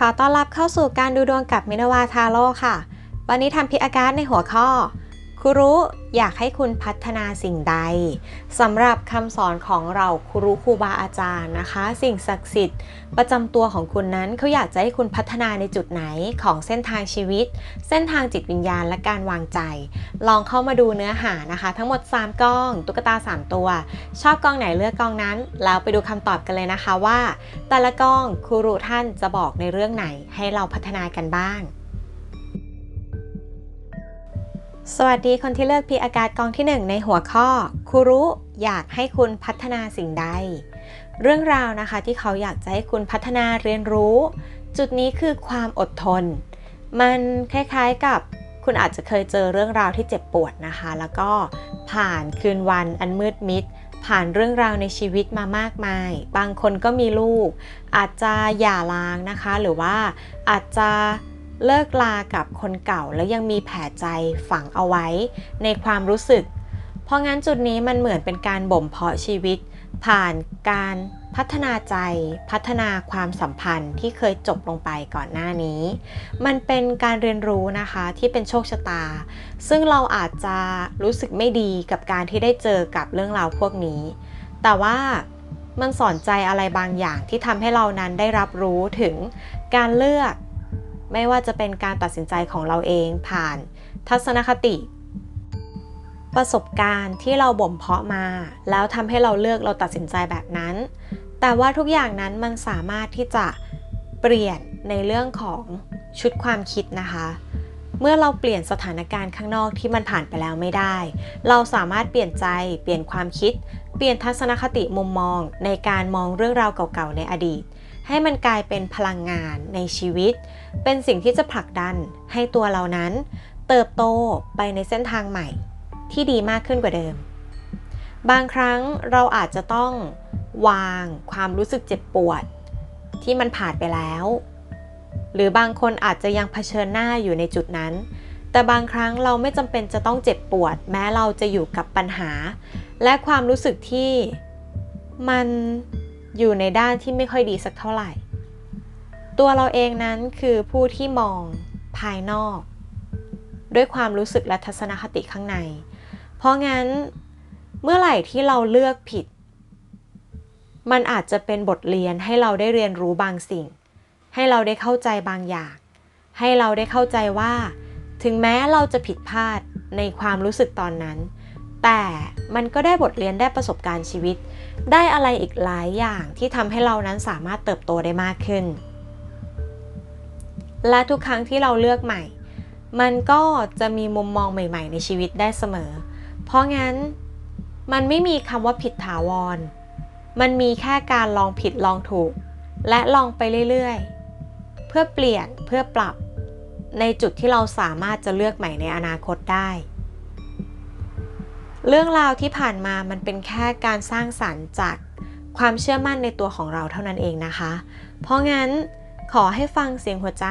ขอต้อนรับเข้าสู่การดูดวงกับมินาวาทาโร่ค่ะ วันนี้ทำพิอาการในหัวข้อ คุรุอยากให้คุณพัฒนาสิ่งใดสำหรับคำสอนของเราคุรุครูบาอาจารย์นะคะ สิ่งศักดิ์สิทธิ์ประจำตัวของคุณนั้นเขาอยากจะให้คุณพัฒนาในจุดไหนของเส้นทางชีวิต เส้นทางจิตวิญญาณและการวางใจ ลองเข้ามาดูเนื้อหานะคะ ทั้งหมด 3กล้องตุ๊กตา 3 ตัว ชอบกล้องไหนเลือกกล้องนั้น แล้วไปดูคำตอบกันเลยนะคะว่า แต่ละกล้องครูรุท่านจะบอกในเรื่องไหนให้เราพัฒนากันบ้าง สวัสดีคนที่เลือกพีอากาศกองที่ 1 ในหัวข้อคุรุอยากให้คุณพัฒนาสิ่งใด เรื่องราวนะคะที่เขาอยากจะให้คุณพัฒนาเรียนรู้ จุดนี้คือความอดทน มันคล้ายๆกับคุณอาจจะเคยเจอเรื่องราวที่เจ็บปวดนะคะ แล้วก็ผ่านคืนวันอันมืดมิด ผ่านเรื่องราวในชีวิตมามากมาย บางคนก็มีลูก อาจจะหย่าร้างนะคะ หรือว่าอาจจะ เลิกลากับคนเก่าแล้วยังมีแผลใจฝังเอาไว้ในความรู้สึก เพราะงั้นจุดนี้มันเหมือนเป็นการบ่มเพาะชีวิต ผ่านการพัฒนาใจ พัฒนาความสัมพันธ์ที่เคยจบลงไปก่อนหน้านี้ มันเป็นการเรียนรู้นะคะที่เป็นโชคชะตา ซึ่งเราอาจจะรู้สึกไม่ดีกับการที่ได้เจอกับเรื่องราวพวกนี้ แต่ว่ามันสอนใจอะไรบางอย่างที่ทำให้เรานั้นได้รับรู้ถึงการเลือก ไม่ว่าจะเป็นการตัดสินใจของเราเองผ่าน ทัศนคติ ประสบการณ์ที่เราบ่มเพาะมา แล้วทำให้เราเลือกเราตัดสินใจแบบนั้น แต่ว่าทุกอย่างนั้นมันสามารถที่จะเปลี่ยนในเรื่องของชุดความคิดนะคะ เมื่อเราเปลี่ยนสถานการณ์ข้างนอกที่มันผ่านไปแล้วไม่ได้ เราสามารถเปลี่ยนใจเปลี่ยนความคิด เปลี่ยนทัศนคติมุมมอง ในการมองเรื่องราวเก่าๆในอดีต ให้มันกลายเป็นพลังงานในชีวิต เป็นสิ่งที่จะผลักดันให้ตัวเรานั้น เติบโตไปในเส้นทางใหม่ ที่ดีมากขึ้นกว่าเดิม บางครั้งเราอาจจะต้องวางความรู้สึกเจ็บปวด ที่มันผ่านไปแล้ว หรือบางคนอาจจะยังเผชิญหน้าอยู่ในจุดนั้น แต่บางครั้งเราไม่จำเป็นจะต้องเจ็บปวด แม้เราจะอยู่กับปัญหา และความรู้สึกที่มัน อยู่ในด้านที่ไม่ค่อยดีสักเท่าไหร่ ตัวเราเองนั้นคือผู้ที่มองภายนอก ด้วยความรู้สึกและทัศนคติข้างใน เพราะงั้นเมื่อไหร่ที่เราเลือกผิด มันอาจจะเป็นบทเรียนให้เราได้เรียนรู้บางสิ่ง ให้เราได้เข้าใจบางอย่าง ให้เราได้เข้าใจว่า ถึงแม้เราจะผิดพลาดในความรู้สึกตอนนั้น แต่มันก็ได้บทเรียนได้ประสบการณ์ชีวิต ได้อะไรอีกหลายอย่างที่ทำให้เรานั้นสามารถเติบโตได้มากขึ้น และทุกครั้งที่เราเลือกใหม่ มันก็จะมีมุมมองใหม่ ๆ ในชีวิตได้เสมอ เพราะงั้นมันไม่มีคำว่าผิดถาวร มันมีแค่การลองผิดลองถูก และลองไปเรื่อยๆ เพื่อเปลี่ยนเพื่อปรับในจุดที่เราสามารถจะเลือกใหม่ในอนาคตได้ เรื่องราวที่ผ่านมามันเป็นแค่การสร้างสรรค์จากความเชื่อมั่นในตัวของเราเท่านั้นเองนะคะ เพราะงั้นขอให้ฟังเสียงหัวใจ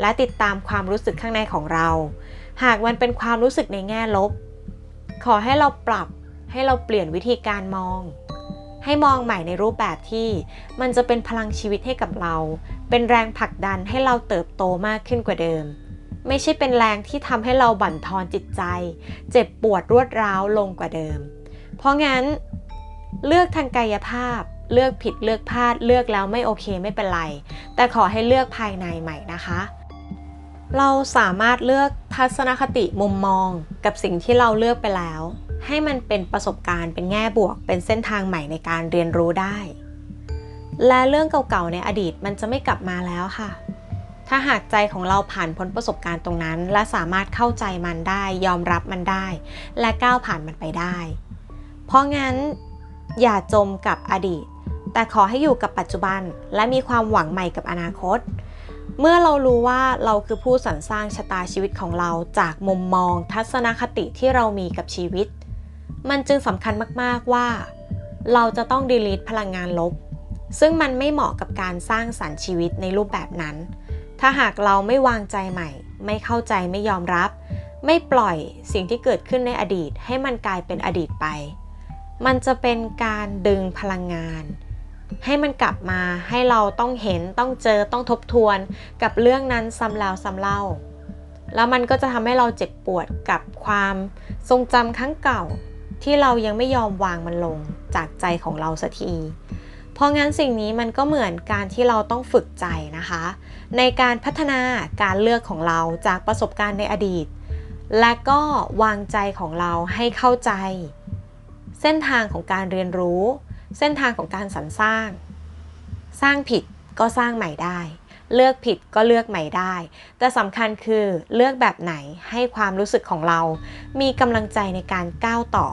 และติดตามความรู้สึกข้างในของเรา หากมันเป็นความรู้สึกในแง่ลบ ขอให้เราปรับให้เราเปลี่ยนวิธีการมอง ให้มองใหม่ในรูปแบบที่มันจะเป็นพลังชีวิตให้กับเรา เป็นแรงผลักดันให้เราเติบโตมากขึ้นกว่าเดิม ไม่ใช่เป็นแรงที่ทำให้เราบั่นทอนจิตใจ เจ็บปวดรวดร้าวลงกว่าเดิม เพราะงั้นเลือกทางกายภาพ เลือกผิดเลือกพลาดเลือกแล้วไม่โอเคไม่เป็นไร แต่ขอให้เลือกภายในใหม่นะคะ เราสามารถเลือกทัศนคติมุมมองกับสิ่งที่เราเลือกไปแล้ว ให้มันเป็นประสบการณ์เป็นแง่บวก เป็นเส้นทางใหม่ในการเรียนรู้ได้ และเรื่องเก่าๆในอดีตมันจะไม่กลับมาแล้วค่ะ ถ้าหากใจของเราผ่านพ้นประสบการณ์ตรงนั้น และสามารถเข้าใจมันได้ ยอมรับมันได้ และก้าวผ่านมันไปได้ เพราะงั้นอย่าจมกับอดีต แต่ขอให้อยู่กับปัจจุบัน และมีความหวังใหม่กับอนาคต เมื่อเรารู้ว่าเราคือผู้สรรสร้างชะตาชีวิตของเราจากมุมมอง ทัศนคติที่เรามีกับชีวิต มันจึงสำคัญมากๆว่า เราจะต้องดีลีทพลังงานลบ ซึ่งมันไม่เหมาะกับการสร้างสรรค์ชีวิตในรูปแบบนั้น ถ้าหากเราไม่วางใจใหม่ ไม่เข้าใจไม่ยอมรับ ไม่ปล่อยสิ่งที่เกิดขึ้นในอดีต ให้มันกลายเป็นอดีตไป มันจะเป็นการดึงพลังงาน ให้มันกลับมาให้เราต้องเห็นต้องเจอต้องทบทวนกับเรื่องนั้นซ้ำแล้วซ้ำเล่า แล้วมันก็จะทำให้เราเจ็บปวดกับความทรงจำครั้งเก่าที่เรายังไม่ยอมวางมันลงจากใจของเราสักที เพราะงั้นสิ่งนี้มันก็เหมือนการที่เราต้องฝึกใจนะคะ ในการพัฒนาการเลือกของเราจากประสบการณ์ในอดีต และก็วางใจของเราให้เข้าใจ เส้นทางของการเรียนรู้ เส้นทางของการสรรสร้าง สร้างผิดก็สร้างใหม่ได้ เลือกผิดก็เลือกใหม่ได้ แต่สำคัญคือเลือกแบบไหนให้ความรู้สึกของเรา มีกำลังใจในการก้าวต่อ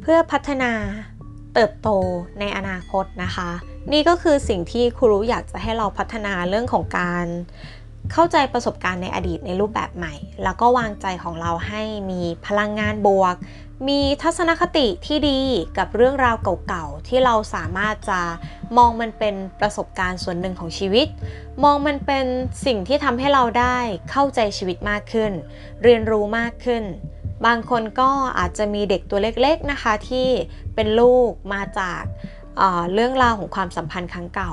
เพื่อพัฒนา เติบโตในอนาคตนะคะ นี่ก็คือสิ่งที่ครูรู้อยากจะให้เราพัฒนาเรื่องของการเข้าใจประสบการณ์ในอดีตในรูปแบบใหม่ แล้วก็วางใจของเราให้มีพลังงานบวก มีทัศนคติที่ดีกับเรื่องราวเก่าๆ ที่เราสามารถจะมองมันเป็นประสบการณ์ส่วนหนึ่งของชีวิต มองมันเป็นสิ่งที่ทำให้เราได้เข้าใจชีวิตมากขึ้น เรียนรู้มากขึ้น บางคนก็อาจจะมีเด็กตัวเล็กๆนะคะที่เป็นลูกมาจากเเรื่องราวของความสัมพันธ์ครั้งเก่า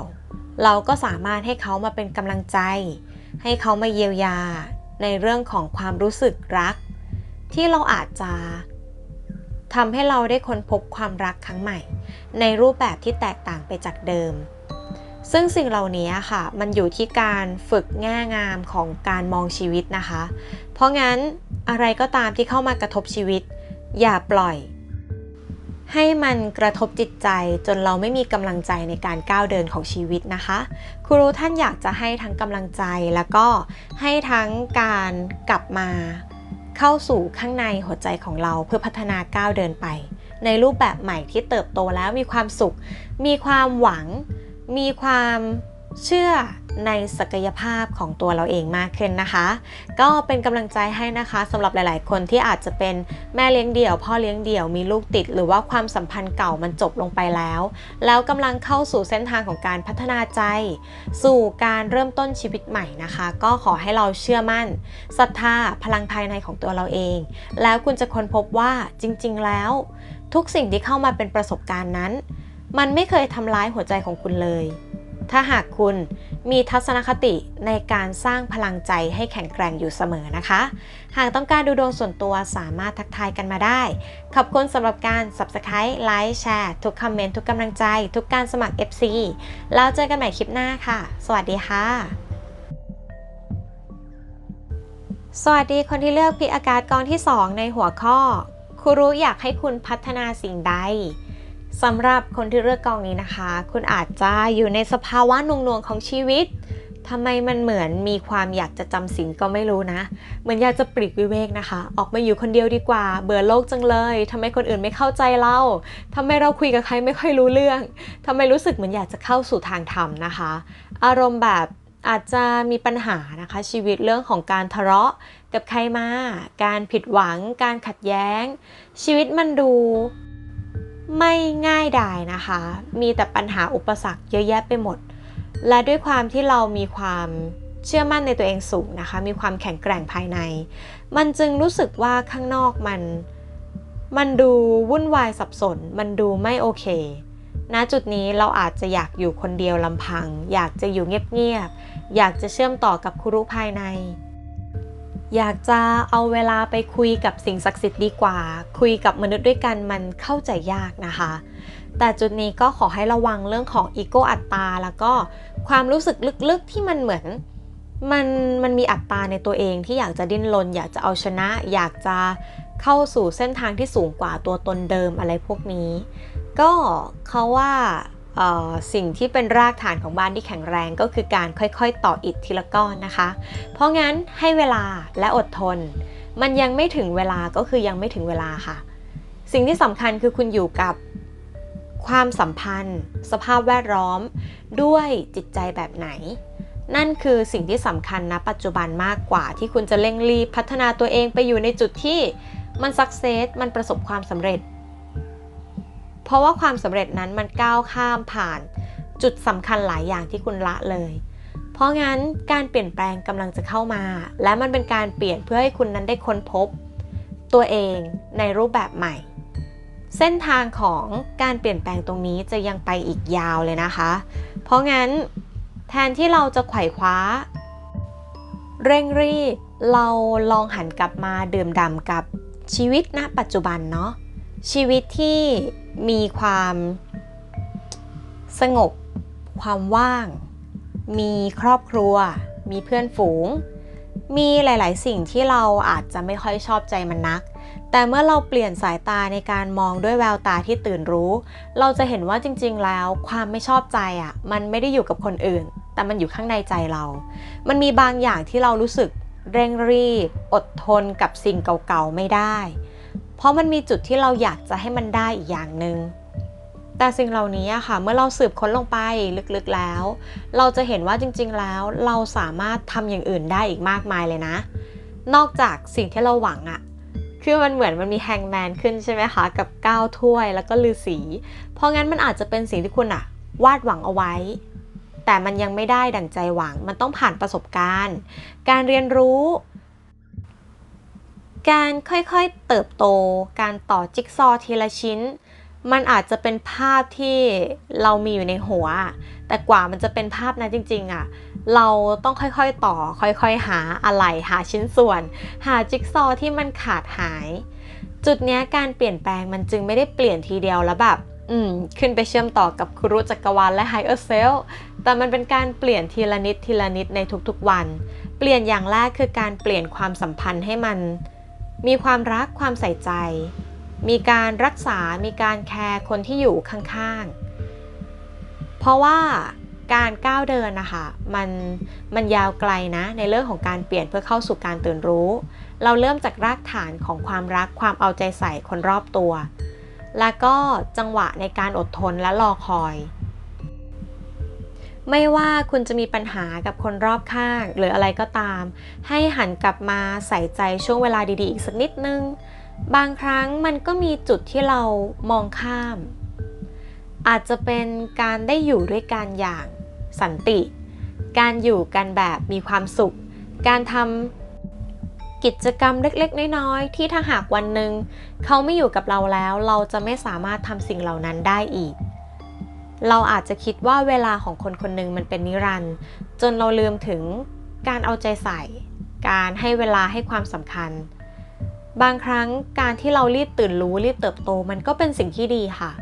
เราก็สามารถให้เขามาเป็นกำลังใจ ให้เขามาเยียวยาในเรื่องของความรู้สึกรัก ที่เราอาจจะทำให้เราได้ค้นพบความรักครั้งใหม่ ในรูปแบบที่แตกต่างไปจากเดิม ซึ่งสิ่งเหล่านี้ค่ะ มันอยู่ที่การฝึกแง่งามของการมองชีวิตนะคะ เพราะงั้น อะไรก็ตามที่เข้ามากระทบชีวิต อย่าปล่อย ให้มันกระทบจิตใจจนเราไม่มีกำลังใจในการก้าวเดินของชีวิตนะคะครูรู้ท่านอยากจะให้ทั้งกำลังใจแล้วก็ให้ทั้งการกลับมาเข้าสู่ข้างในหัวใจของเราเพื่อพัฒนาก้าวเดินไป ในรูปแบบใหม่ที่เติบโตแล้วมีความสุข มีความหวัง มีความเชื่อ ในศักยภาพของตัวเราเองมากขึ้นนะคะ ก็เป็นกำลังใจให้นะคะสำหรับหลาย ๆ คนที่อาจจะเป็นแม่เลี้ยงเดี่ยว พ่อเลี้ยงเดี่ยวมีลูกติด หรือว่าความสัมพันธ์เก่ามันจบลงไปแล้ว แล้วกำลังเข้าสู่เส้นทางของการพัฒนาใจ สู่การเริ่มต้นชีวิตใหม่นะคะ ก็ขอให้เราเชื่อมั่นศรัทธาพลังภายในของตัวเราเอง แล้วคุณจะค้นพบว่าจริง ๆ แล้ว ทุกสิ่งที่เข้ามาเป็นประสบการณ์นั้น มันไม่เคยทำร้ายหัวใจของคุณเลย ถ้าหากคุณมีทัศนคติในการสร้างพลังใจให้แข็งแกร่งอยู่เสมอนะคะ หากต้องการดูดวงส่วนตัวสามารถทักทายกันมาได้ ขอบคุณสำหรับการ Subscribe ไลค์แชร์ทุกคอมเมนต์ทุกกำลังใจ ทุกการสมัคร FC แล้วเจอกันใหม่คลิปหน้าค่ะ สวัสดีค่ะ สวัสดีคนที่เลือกพิอากาศกองที่ 2 ในหัวข้อครูรู้อยากให้คุณพัฒนาสิ่งใด สำหรับคนที่เลือกกองนี้นะคะ คุณอาจจะอยู่ในสภาวะนงนวงของชีวิตทำไมมันเหมือนมีความอยากจะจำสินก็ไม่รู้นะ เหมือนอยากจะปลีกวิเวกนะคะ ออกมาอยู่คนเดียวดีกว่า เบื่อโลกจังเลยทำไมคนอื่นไม่เข้าใจเราทำไมเราคุยกับใครไม่ค่อยรู้เรื่องทำไมรู้สึกเหมือนอยากจะเข้าสู่ทางธรรมนะคะ อารมณ์แบบอาจจะมีปัญหานะคะชีวิตเรื่องของการทะเลาะกับใครมา การผิดหวัง การขัดแย้ง ชีวิตมันดู ไม่ง่ายดายนะคะ มีแต่ปัญหาอุปสรรคเยอะแยะไปหมด และด้วยความที่เรามีความเชื่อมั่นในตัวเองสูงนะคะ มีความแข็งแกร่งภายใน มันจึงรู้สึกว่าข้างนอกมัน มันดูวุ่นวายสับสน มันดูไม่โอเคณจุดนี้เราอาจจะอยากอยู่คนเดียวลำพัง อยากจะอยู่เงียบๆ อยากจะเชื่อมต่อกับครูภายใน อยากจะเอาเวลาไปคุยกับสิ่งศักดิ์สิทธิ์ดีกว่า คุยกับมนุษย์ด้วยกันมันเข้าใจยากนะคะ แต่จุดนี้ก็ขอให้ระวังเรื่องของอีโก้อัตตาแล้วก็ความรู้สึกลึกๆที่มันเหมือนมันมันมีอัตตาในตัวเองที่อยากจะดิ้นรนอยากจะเอาชนะ อยากจะเข้าสู่เส้นทางที่สูงกว่าตัวตนเดิมอะไรพวกนี้ ก็เขาว่า สิ่งที่เป็นรากฐานของบ้านที่แข็งแรงก็คือการค่อยๆ ต่ออิฐทีละก้อนนะคะ เพราะงั้นให้เวลาและอดทน มันยังไม่ถึงเวลาก็คือยังไม่ถึงเวลาค่ะ สิ่งที่สำคัญคือคุณอยู่กับความสัมพันธ์ สภาพแวดล้อม ด้วยจิตใจแบบไหน นั่นคือสิ่งที่สำคัญนะปัจจุบันมากกว่าที่คุณจะเร่งรีบพัฒนาตัวเองไปอยู่ในจุดที่มันสักเซสมันประสบความสำเร็จ เพราะว่าความสำเร็จนั้นมันก้าวข้ามผ่านจุดสำคัญหลายอย่างที่คุณละเลย เพราะงั้นการเปลี่ยนแปลงกำลังจะเข้ามา และมันเป็นการเปลี่ยนเพื่อให้คุณนั้นได้ค้นพบ ตัวเองในรูปแบบใหม่ เส้นทางของการเปลี่ยนแปลงตรงนี้จะยังไปอีกยาวเลยนะคะ เพราะงั้นแทนที่เราจะไขว่คว้า เร่งรีบเราลองหันกลับมาดื่มด่ำกับชีวิตณปัจจุบันเนาะ ชีวิตที่มีความสงบ ความว่าง มีครอบครัว มีเพื่อนฝูง มีหลาย ๆ สิ่งที่เราอาจจะไม่ค่อยชอบใจมันนัก แต่เมื่อเราเปลี่ยนสายตาในการมองด้วยแววตาที่ตื่นรู้ เราจะเห็นว่าจริง ๆ แล้วความไม่ชอบใจอะ่ะ มันไม่ได้อยู่กับคนอื่น แต่มันอยู่ข้างในใจเรา มันมีบางอย่างที่เรารู้สึกเร่งรีบ อดทนกับสิ่งเก่า ๆ ไม่ได้ เพราะมันมีจุดที่เราอยากจะให้มันได้อีกอย่างหนึง่งแต่สิ่งเหล่านี้ค่ะ เมื่อเราสืบค้นลงไปลึกๆแล้ว เราจะเห็นว่าจริงๆแล้ว เราสามารถทำอย่างอื่นได้อีกมากมายเลยนะ นอกจากสิ่งที่เราหวังอะคือมันเหมือนมันมีแฮงแมนขึ้นใช่ไหมคะ กับก้าวถ้วยแล้วก็ลือสี เพราะงั้นมันอาจจะเป็นสิ่งที่คุณอะวาดหวังเอาไว้ แต่มันยังไม่ได้ดั่งใจหวัง มันต้องผ่านประสบการณ์ การเรียนรู้ การค่อยๆเติบโต การต่อจิ๊กซอว์ทีละชิ้น มันอาจจะเป็นภาพที่เรามีอยู่ในหัว แต่กว่ามันจะเป็นภาพนั้นจริง ๆอะ่ะ เราต้องค่อยๆต่อ ค่อยๆหาอะไหล่หาชิ้นส่วน หาจิ๊กซอว์ที่มันขาดหาย จุดนี้การเปลี่ยนแปลงมันจึงไม่ได้เปลี่ยนทีเดียวแล้วแบบอืมขึ้นไปเชื่อมต่อกับครุจักรวาลและไฮเออร์เซลแต่มันเป็นการเปลี่ยนทีละนิดทีละนิดในทุกๆวัน เปลี่ยนอย่างแรกคือการเปลี่ยนความสัมพันธ์ให้มัน มีความรักความใส่ใจ มีการรักษา มีการแคร์คนที่อยู่ข้างๆ เพราะว่าการก้าวเดินนะคะมันมันยาวไกลนะในเรื่องของการเปลี่ยนเพื่อเข้าสู่การตื่นรู้ เราเริ่มจากรากฐานของความรักความเอาใจใส่คนรอบตัว แล้วก็จังหวะในการอดทนและรอคอย ไม่ว่าคุณจะมีปัญหากับคนรอบข้างหรืออะไรก็ตาม ให้หันกลับมาใส่ใจช่วงเวลาดีๆ อีกสักนิดนึง บางครั้งมันก็มีจุดที่เรามองข้าม อาจจะเป็นการได้อยู่ด้วยกันอย่างสันติ การอยู่กันแบบมีความสุข การทำกิจกรรมเล็กๆ น้อยๆ ที่ถ้าหากวันหนึ่งเขาไม่อยู่กับเราแล้ว เราจะไม่สามารถทำสิ่งเหล่านั้นได้อีก เราอาจจะคิดว่าเวลาของคนคนหนึ่งมันเป็นนิรันดร์จนเราลืมถึงการเอาใจใส่ การให้เวลาให้ความสำคัญ บางครั้งการที่เรารีบตื่นรู้รีบเติบโตมันก็เป็นสิ่งที่ดีค่ะ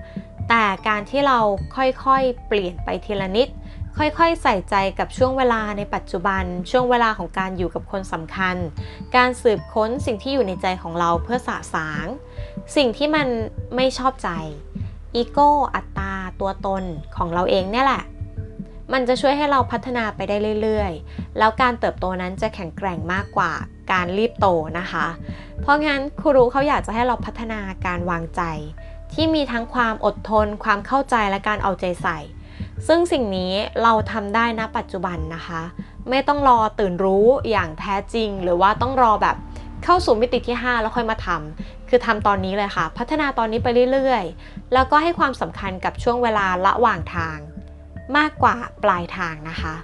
แต่การที่เราค่อยๆ เปลี่ยนไปทีละนิด ค่อยๆ ใส่ใจกับช่วงเวลาในปัจจุบัน ช่วงเวลาของการอยู่กับคนสำคัญ การสืบค้นสิ่งที่อยู่ในใจของเราเพื่อสะสาง สิ่งที่มันไม่ชอบใจ อีโก้อัตตา ตัวตนของเราเองเนี่ยแหละ มันจะช่วยให้เราพัฒนาไปได้เรื่อยๆ แล้วการเติบโตนั้นจะแข็งแกร่งมากกว่าการรีบโตนะคะ เพราะงั้นครูรู้เขาอยากจะให้เราพัฒนาการวางใจ ที่มีทั้งความอดทน ความเข้าใจและการเอาใจใส่ ซึ่งสิ่งนี้เราทำได้ณปัจจุบันนะคะ ไม่ต้องรอตื่นรู้อย่างแท้จริง หรือว่าต้องรอแบบ เข้าสู่มิติที่ 5 แล้วค่อยมาทำคือทำตอนนี้เลยค่ะ พัฒนาตอนนี้ไปเรื่อยๆ แล้วก็ให้ความสำคัญกับช่วงเวลาระหว่างทาง มากกว่าปลายทางนะคะ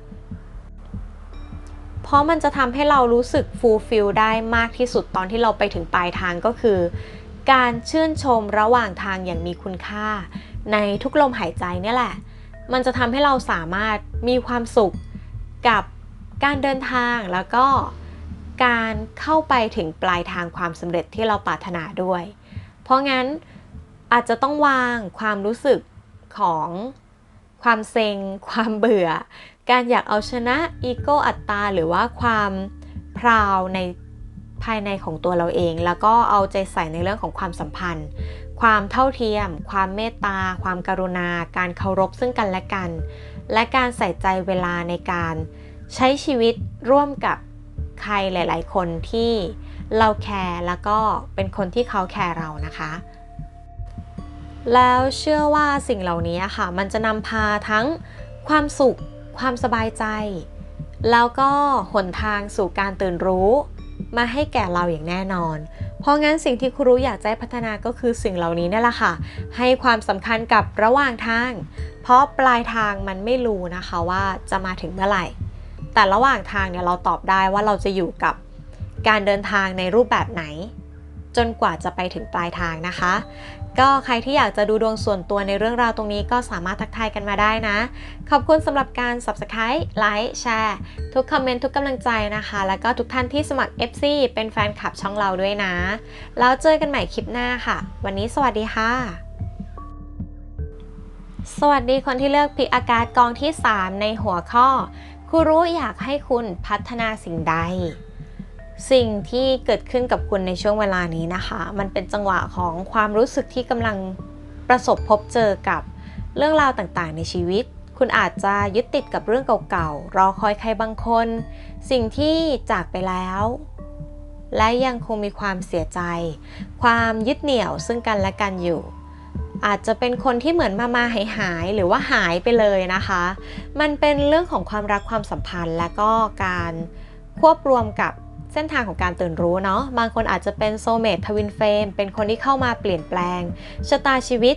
เพราะมันจะทำให้เรารู้สึกฟูลฟิลได้มากที่สุดตอนที่เราไปถึงปลายทางก็คือ การชื่นชมระหว่างทางอย่างมีคุณค่า ในทุกลมหายใจนี่แหละ มันจะทำให้เราสามารถมีความสุขกับการเดินทางแล้วก็ การเข้าไปถึงปลายทางความสำเร็จที่เราปรารถนาด้วย เพราะงั้นอาจจะต้องวางความรู้สึกของความเซ็ง ความเบื่อ การอยากเอาชนะอีโก้อัตตา หรือว่าความพราวในภายในของตัวเราเอง แล้วก็เอาใจใส่ในเรื่องของความสัมพันธ์ ความเท่าเทียม ความเมตตา ความกรุณา การเคารพซึ่งกันและกัน และการใส่ใจเวลาในการใช้ชีวิตร่วมกับ ใครหลาย ๆ คนที่เราแคร์แล้วก็เป็นคนที่เขาแคร์เรานะคะ แล้วเชื่อว่าสิ่งเหล่านี้ค่ะ มันจะนำพาทั้งความสุข ความสบายใจ แล้วก็หนทางสู่การตื่นรู้มาให้แก่เราอย่างแน่นอน เพราะงั้นสิ่งที่ครูอยากจะพัฒนาก็คือสิ่งเหล่านี้นี่แหละค่ะ ให้ความสำคัญกับระหว่างทาง เพราะปลายทางมันไม่รู้นะคะว่าจะมาถึงเมื่อไหร่ แต่ระหว่างทางเนี่ยเราตอบได้ว่าเราจะอยู่กับการเดินทางในรูปแบบไหน จนกว่าจะไปถึงปลายทางนะคะ ก็ใครที่อยากจะดูดวงส่วนตัวในเรื่องราวตรงนี้ก็สามารถทักทายกันมาได้นะ ขอบคุณสำหรับการ Subscribe ไลค์แชร์ทุกคอมเมนต์ทุกกำลังใจนะคะ แล้วก็ทุกท่านที่สมัคร FC เป็นแฟนคลับช่องเราด้วยนะ แล้วเจอกันใหม่คลิปหน้าค่ะ วันนี้สวัสดีค่ะสวัสดีคนที่เลือกพิกอากาศกองที่ 3 ในหัวข้อ ครูรู้อยากให้คุณพัฒนาสิ่งใด สิ่งที่เกิดขึ้นกับคุณในช่วงเวลานี้นะคะ มันเป็นจังหวะของความรู้สึกที่กำลังประสบพบเจอกับเรื่องราวต่างๆ ในชีวิต คุณอาจจะยึดติดกับเรื่องเก่าๆ รอคอยใครบางคน สิ่งที่จากไปแล้ว และยังคงมีความเสียใจ ความยึดเหนี่ยวซึ่งกันและกันอยู่ อาจจะเป็นคนที่เหมือนมามาหายหายหรือว่าหายไปเลยนะคะ มันเป็นเรื่องของความรักความสัมพันธ์ และก็การควบรวมกับเส้นทางของการตื่นรู้เนาะ บางคนอาจจะเป็นโซเมททวินเฟมเป็นคนที่เข้ามาเปลี่ยนแปลงชะตาชีวิต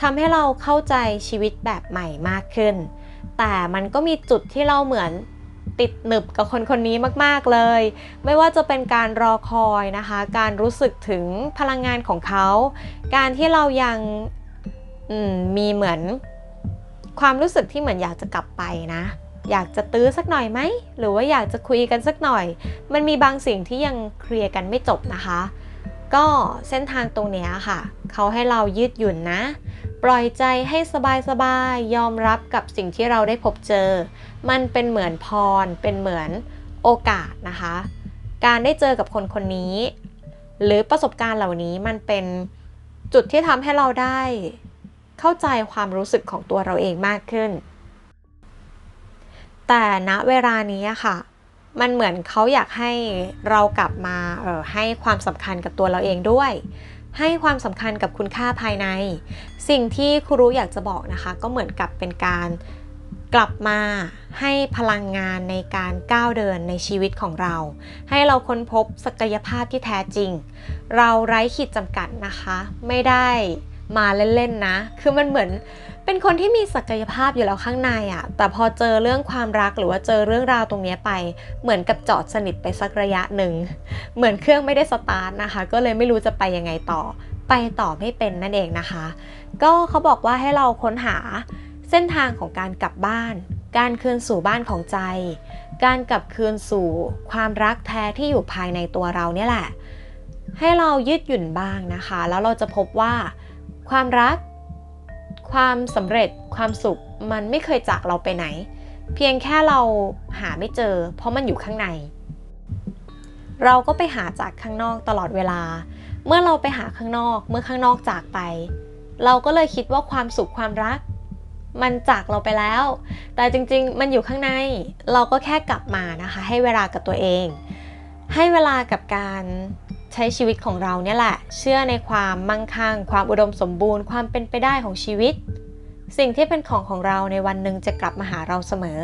ทำให้เราเข้าใจชีวิตแบบใหม่มากขึ้น แต่มันก็มีจุดที่เราเหมือน ติดหนึบกับคนคนนี้มากๆเลย ไม่ว่าจะเป็นการรอคอยนะคะ การรู้สึกถึงพลังงานของเขา การที่เรายังมมีเหมือนความรู้สึกที่เหมือนอยากจะกลับไปนะ อยากจะตื้อสักหน่อยไหม หรือว่าอยากจะคุยกันสักหน่อย มันมีบางสิ่งที่ยังเคลียร์กันไม่จบนะคะ ก็เส้นทางตรงนี้ค่ะ เขาให้เรายืดหยุ่นนะ ปล่อยใจให้สบายๆยอมรับกับสิ่งที่เราได้พบเจอ มันเป็นเหมือนพร เป็นเหมือนโอกาสนะคะ การได้เจอกับคนคนนี้ หรือประสบการณ์เหล่านี้มันเป็นจุดที่ทำให้เราได้ เข้าใจความรู้สึกของตัวเราเองมากขึ้น แต่ณเวลานี้ค่ะ มันเหมือนเขาอยากให้เรากลับมาเออให้ความสำคัญกับตัวเราเองด้วย ให้ความสำคัญกับคุณค่าภายใน สิ่งที่ครูรู้อยากจะบอกนะคะ ก็เหมือนกับเป็นการ กลับมาให้พลังงานในการก้าวเดินในชีวิตของเรา ให้เราค้นพบศักยภาพที่แท้จริง เราไร้ขีดจำกัดนะคะ ไม่ได้มาเล่นๆนะ คือมันเหมือนเป็นคนที่มีศักยภาพอยู่แล้วข้างในอะแต่พอเจอเรื่องความรักหรือว่าเจอเรื่องราวตรงนี้ไป เหมือนกับจอดสนิทไปสักระยะหนึ่ง เหมือนเครื่องไม่ได้สตาร์ทนะคะ ก็เลยไม่รู้จะไปยังไงต่อ ไปต่อไม่เป็นนั่นเองนะคะ ก็เขาบอกว่าให้เราค้นหา ส้นทางของการกลับบ้าน การคืนสู่บ้านของใจ การกลับคืนสู่ความรักแท้ที่อยู่ภายในตัวเราเนี่ยแหละ ให้เรายืดหยุ่นบ้างนะคะ แล้วเราจะพบว่าความรัก ความสำเร็จ ความสุข มันไม่เคยจากเราไปไหน เพียงแค่เราหาไม่เจอ เพราะมันอยู่ข้างใน เราก็ไปหาจากข้างนอกตลอดเวลา เมื่อเราไปหาข้างนอก เมื่อข้างนอกจากไป เราก็เลยคิดว่าความสุขความรัก มันจากเราไปแล้ว แต่จริงๆ มันอยู่ข้างใน เราก็แค่กลับมานะคะ ให้เวลากับตัวเอง ให้เวลากับการใช้ชีวิตของเราเนี่ยแหละ เชื่อในความมั่งคั่ง ความอุดมสมบูรณ์ ความเป็นไปได้ของชีวิต สิ่งที่เป็นของของเราในวันหนึ่งจะกลับมาหาเราเสมอ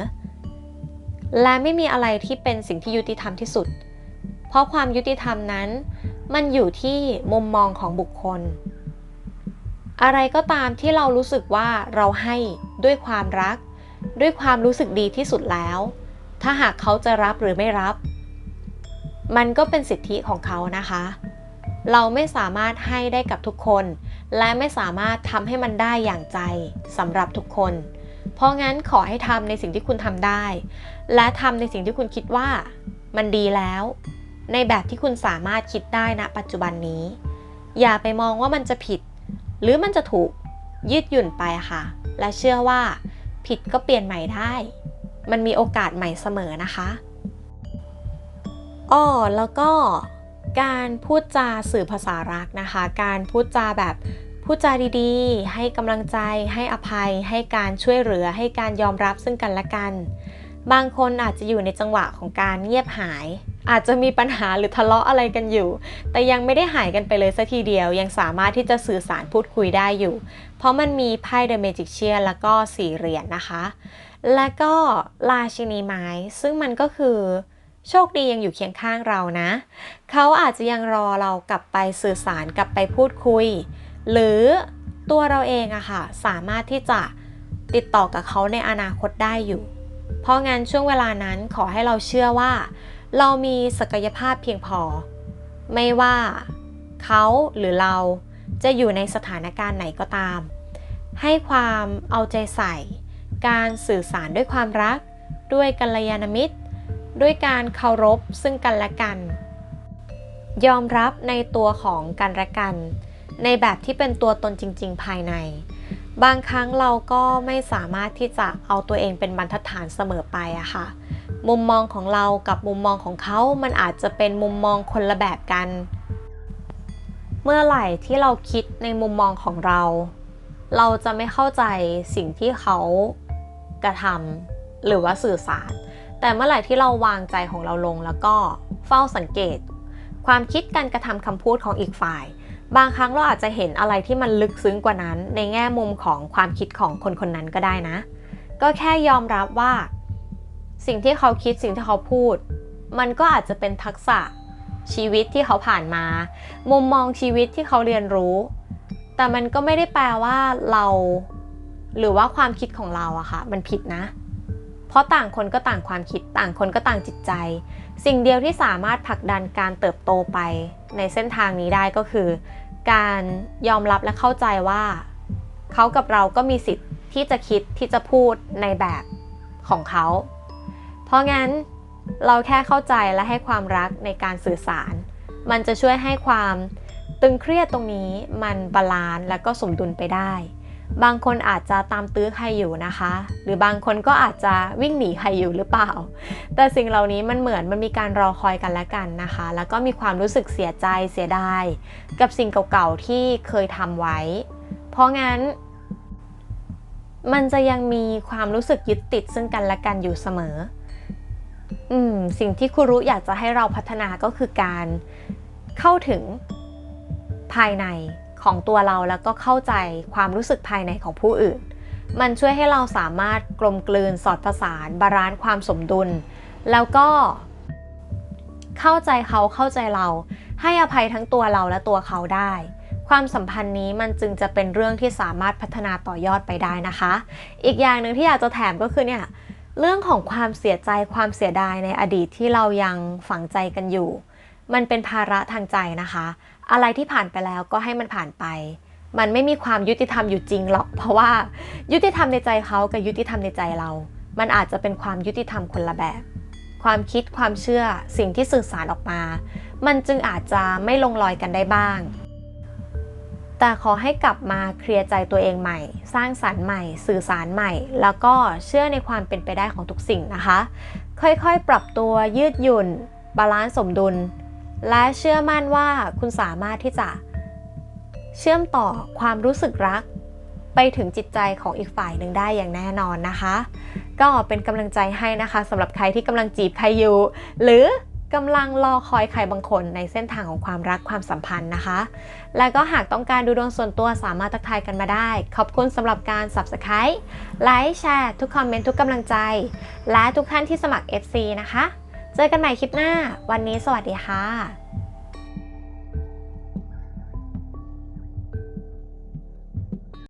และไม่มีอะไรที่เป็นสิ่งที่ยุติธรรมที่สุด เพราะความยุติธรรมนั้น มันอยู่ที่มุมมองของบุคคล อะไรก็ตามที่เรารู้สึกว่าเราให้ด้วยความรัก ด้วยความรู้สึกดีที่สุดแล้ว ถ้าหากเขาจะรับหรือไม่รับ มันก็เป็นสิทธิของเขานะคะ เราไม่สามารถให้ได้กับทุกคน และไม่สามารถทำให้มันได้อย่างใจสำหรับทุกคน เพราะงั้นขอให้ทำในสิ่งที่คุณทำได้ และทำในสิ่งที่คุณคิดว่า มันดีแล้ว ในแบบที่คุณสามารถคิดได้ณปัจจุบันนี้ อย่าไปมองว่ามันจะผิด หรือมันจะถูกยืดหยุ่นไปค่ะ และเชื่อว่า ผิดก็เปลี่ยนใหม่ได้ มันมีโอกาสใหม่เสมอนะคะอ้อแล้วก็การพูดจาสื่อภาษารักนะคะ การพูดจาแบบพูดจาดีๆ ให้กำลังใจ ให้อภัย ให้การช่วยเหลือ ให้การยอมรับซึ่งกันและกัน บางคนอาจจะอยู่ในจังหวะของการเงียบหาย อาจจะมีปัญหาหรือทะเลาะอะไรกันอยู่ แต่ยังไม่ได้หายกันไปเลยสัทีเดียว ยังสามารถที่จะสื่อสารพูดคุยได้อยู่ เพราะมันมีไพ่เดอะเมจิกเชียแล้วก็สี่เหรียญนนะคะ และก็ราชินีไม้ ซึ่งมันก็คือโชคดียังอยู่เคียงข้างเรานะ เขาอาจจะยังรอเรากลับไปสื่อสารกลับไปพูดคุย หรือตัวเราเองอะค่ะ สามารถที่จะติดต่อกับเขาในอนาคตได้อยู่ เพราะงั้นช่วงเวลานั้นขอให้เราเชื่อว่า เรามีศักยภาพเพียงพอ ไม่ว่าเขาหรือเราจะอยู่ในสถานการณ์ไหนก็ตาม ให้ความเอาใจใส่ การสื่อสารด้วยความรัก ด้วยกัลยาณมิตร ด้วยการเคารพซึ่งกันและกัน ยอมรับในตัวของกันและกัน ในแบบที่เป็นตัวตนจริง ๆ ภายใน บางครั้งเราก็ไม่สามารถที่จะเอาตัวเองเป็นบรรทัดฐานเสมอไปอะค่ะ มุมมองของเรากับมุมมองของเขา มันอาจจะเป็นมุมมองคนละแบบกัน เมื่อไหร่ที่เราคิดในมุมมองของเรา เราจะไม่เข้าใจสิ่งที่เขากระทำหรือว่าสื่อสาร แต่เมื่อไหร่ที่เราวางใจของเราลงแล้วก็เฝ้าสังเกต ความคิดการกระทำคำพูดของอีกฝ่าย บางครั้งเราอาจจะเห็นอะไรที่มันลึกซึ้งกว่านั้น ในแง่มุมของความคิดของคนคนนั้นก็ได้นะ ก็แค่ยอมรับว่า สิ่งที่เขาคิดสิ่งที่เขาพูด มันก็อาจจะเป็นทักษะชีวิตที่เขาผ่านมา มุมมองชีวิตที่เขาเรียนรู้ แต่มันก็ไม่ได้แปลว่าเราหรือว่าความคิดของเราอะค่ะมันผิดนะ เพราะต่างคนก็ต่างความคิดต่างคนก็ต่างจิตใจ สิ่งเดียวที่สามารถผลักดันการเติบโตไปในเส้นทางนี้ได้ก็คือ การยอมรับและเข้าใจว่าเขากับเราก็มีสิทธิ์ที่จะคิดที่จะพูดในแบบของเขา เพราะงั้นเราแค่เข้าใจและให้ความรักในการสื่อสาร มันจะช่วยให้ความตึงเครียดตรงนี้มันบาลานซ์และก็สมดุลไปได้ บางคนอาจจะตามตื้อใครอยู่นะคะ หรือบางคนก็อาจจะวิ่งหนีใครอยู่หรือเปล่า แต่สิ่งเหล่านี้มันเหมือนมันมีการรอคอยกันและกันนะคะ แล้วก็มีความรู้สึกเสียใจเสียดายกับสิ่งเก่าๆที่เคยทำไว้ เพราะงั้น มันจะยังมีความรู้สึกยึดติดซึ่งกันและกันอยู่เสมอ สิ่งที่ครูรู้อยากจะให้เราพัฒนาก็คือการเข้าถึงภายในของตัวเราแล้วก็เข้าใจความรู้สึกภายในของผู้อื่น มันช่วยให้เราสามารถกลมกลืนสอดประสานบาลานซ์ความสมดุล แล้วก็ เข้าใจเขาเข้าใจเรา ให้อภัยทั้งตัวเราและตัวเขาได้ ความสัมพันธ์นี้มันจึงจะเป็นเรื่องที่สามารถพัฒนาต่อยอดไปได้นะคะ อีกอย่างหนึ่งที่อยากจะแถมก็คือเนี่ย เรื่องของความเสียใจความเสียดายในอดีตที่เรายังฝังใจกันอยู่ มันเป็นภาระทางใจนะคะ อะไรที่ผ่านไปแล้วก็ให้มันผ่านไป มันไม่มีความยุติธรรมอยู่จริงหรอก เพราะว่ายุติธรรมในใจเขากับยุติธรรมในใจเรา มันอาจจะเป็นความยุติธรรมคนละแบบ ความคิดความเชื่อสิ่งที่สื่อสารออกมา มันจึงอาจจะไม่ลงรอยกันได้บ้าง แต่ขอให้กลับมาเคลียร์ใจตัวเองใหม่ สร้างสารรค์ใหม่ สื่อสารใหม่ แล้วก็เชื่อในความเป็นไปได้ของทุกสิ่งนะคะ ค่อยๆ ปรับตัวยืดหยุ่น บาลานซ์สมดุล และเชื่อมั่นว่าคุณสามารถที่จะ เชื่อมต่อความรู้สึกรัก ไปถึงจิตใจของอีกฝ่ายหนึ่งได้อย่างแน่นอนนะคะ ก็เป็นกำลังใจให้นะคะสำหรับใครที่กำลังจีบใครอยู่ หรือ กำลังรอคอยใครบางคนในเส้นทางของความรักความสัมพันธ์นะคะ และก็หากต้องการดูดวงส่วนตัวสามารถทักทายกันมาได้ ขอบคุณสำหรับการ Subscribe ไลค์แชร์ทุกคอมเมนต์ทุกกำลังใจ และทุกท่านที่สมัคร FC นะคะ เจอกันใหม่คลิปหน้า วันนี้สวัสดีค่ะ